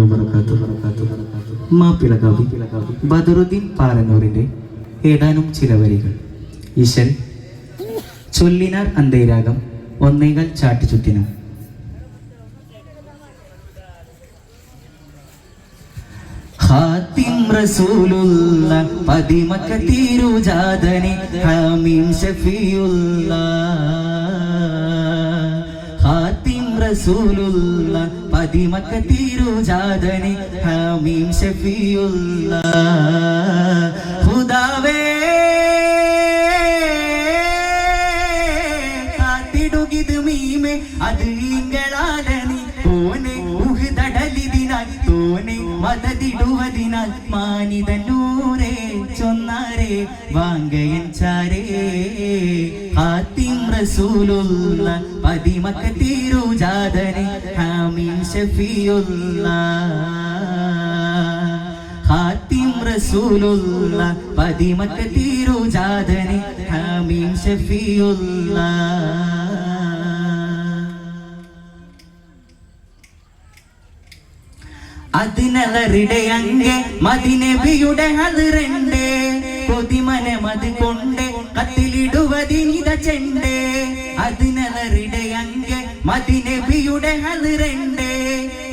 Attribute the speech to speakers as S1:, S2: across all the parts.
S1: വബറകാതുഹു മാപ്പിള കവി ബദറുദ്ദീൻ പാലനൂറിന്റെ ഏതാനും ചില വരികൾ. ഈശൻ ചൊല്ലിനാർ അന്തൈരാഗം ഒന്നേകാൽ ചാട്ടിച്ചുറ്റിനും ഹാത്തിം റസൂലുള്ള പതിമക്ക തീരുജാതനെ ഹാമിം ഷഫിയുള്ള ഹാത്തിം റസൂലുള്ള പതിമക്ക തിരുജാതനി ഹാമീം ഷഫിയുള്ള ഹുദാവേ കാത്തിടുകിത് മീമേ അത് ഇങ്ങളാലനി ഓനെ ഉഹുതടലിതിനാൽ തോനെ മതതിടുവതിനാൽ മാനിതനൂരേ ചൊന്നാരേ വാങ്കയൻ ചാരേ ഹാത്തിം റസൂലുള്ള പതിമക്ക തീരുജാതനെ ഹാമീം ഷഫിയുള്ള ഹാത്തിം റസൂലുള്ള പതിമക്ക തീരുജാതനെ ഹാമീം ഷഫിയുള്ള അതിനലറിടെ അങ്ങെ മദിനബിയുടെ അതിരണ്ട് കൊതിമനെ മതി കൊണ്ട് കത്തിലിടുവതിനിത ചെണ്ട്. മദിനബിയുടെ അതിരണ്ടേ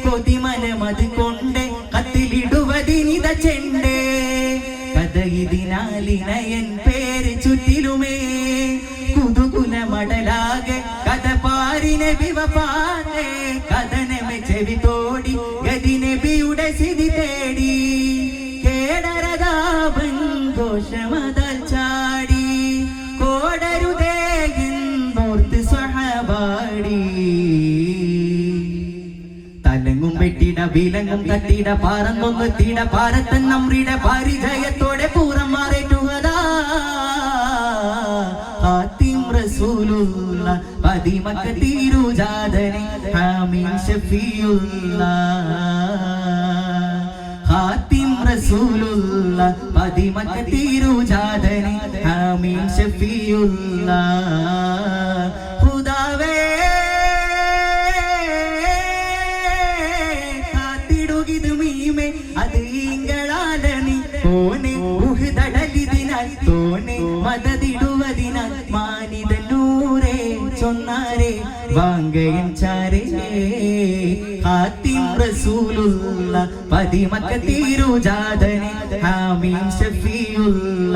S1: കൊതിമന മത് കൊണ്ട്. കത്തിലിടുവതിനിത ചെണ്ടേ. കഥയിതിനാലിനയൻ പേര് ചുറ്റിലുമേ. കുതുകുല മടലാകെ കഥ പാരിനെ വിവപാതെ കഥനമെ ചെവി തോടി ഗതിനബിയുടെ സ്ഥിതി തേടി. കേടരതാപൻ ഘോഷമതൽ വിലങ്ങും കട്ടിട പാറന്നൊന്ന് തീട പാരത്തൻ നമ്മുടെ പരിചയത്തോടെ പൂറം മാറേറ്റുകതാ. ഹാത്തിം റസൂലുള്ള പതിമക്ക തീരുജാതനെ ഹാമീൻ ഷഫിയുള്ള ഹാത്തിം റസൂലുള്ള പതിമക്ക തീരുജാതനെ ഹാമീൻ ഷഫിയുള്ള തോനെ മതതിടുവതിനാൽ മാനിതനൂരേ ചൊന്നാരെ വാങ്കയൻ ചാരേ ഹാത്തിം റസൂലുള്ള പതിമക്ക തീരുജാതനെ ഹാമീം ഷഫിയുള്ള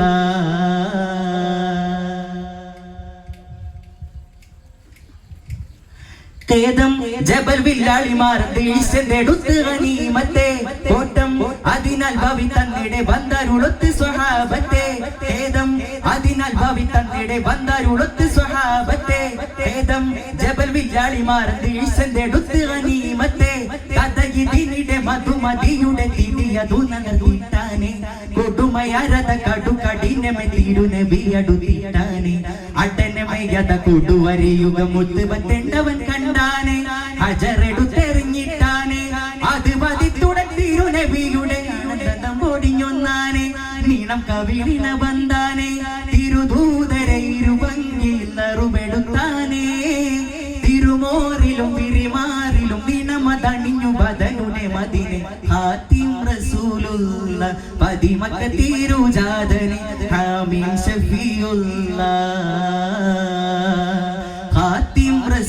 S1: ജബൽ വില്ലാളിമാർ ദേശത്തെടുത്ത് ഗനീമത്തെ. കോട്ടം അതിനാൽ ഭവി തന്നിടെ ബന്ദരുളൊത്ത് സ്വഹാബത്തെ ഖേദം അതിനാൽ ഭവി തന്നിടെ ബന്ദരുളൊത്ത് സ്വഹാബത്തെ ഖേദം ജബൽ വില്ലാളിമാർ ദേശത്തെടുത്ത് ഗനീമത്തെ. കഥ ഇതിനിടെ മധുമതിയുടെ തിരിയതു നനർത്തിട്ടാനെ കൊടുമയരത കടു കഠിനമെ തിരുനബിയടു തീട്ടാനെ. അട്ടനമയത മുത്തുവത്തെണ്ടവൻ മുത്തുപത്തെണ്ടവൻ കണ്ടാനെ ഹജറെടുത്തെറിഞ്ഞിട്ടാനെ അത് പതിത്തുടൻ തിരുനബിയുടെ ആനന്ദം പൊടിഞ്ഞൊന്നാനെ നീണം കവിളിന ബന്ധാനെ തിരുദൂതരെ ഇരുവങ്കിൽ നറുമെടുത്താനേ. തിരുമോറിലും വിരിമാറിലും നിണമതണിഞ്ഞു ബദനുടെ മദിനെ ഹാത്തിം റസൂലുള്ള പതിമക്ക തിരുജാതനെ ഹാമിൻ ഷഫിയുള്ള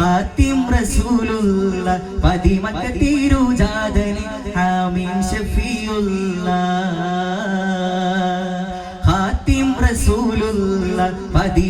S1: ഹാത്തിം റസൂലുള്ള പതിമക്ക തീരുജാതനെ ഹാമീം ഷഫിയുള്ള ഹാത്തിം റസൂലുള്ള പതിമക്ക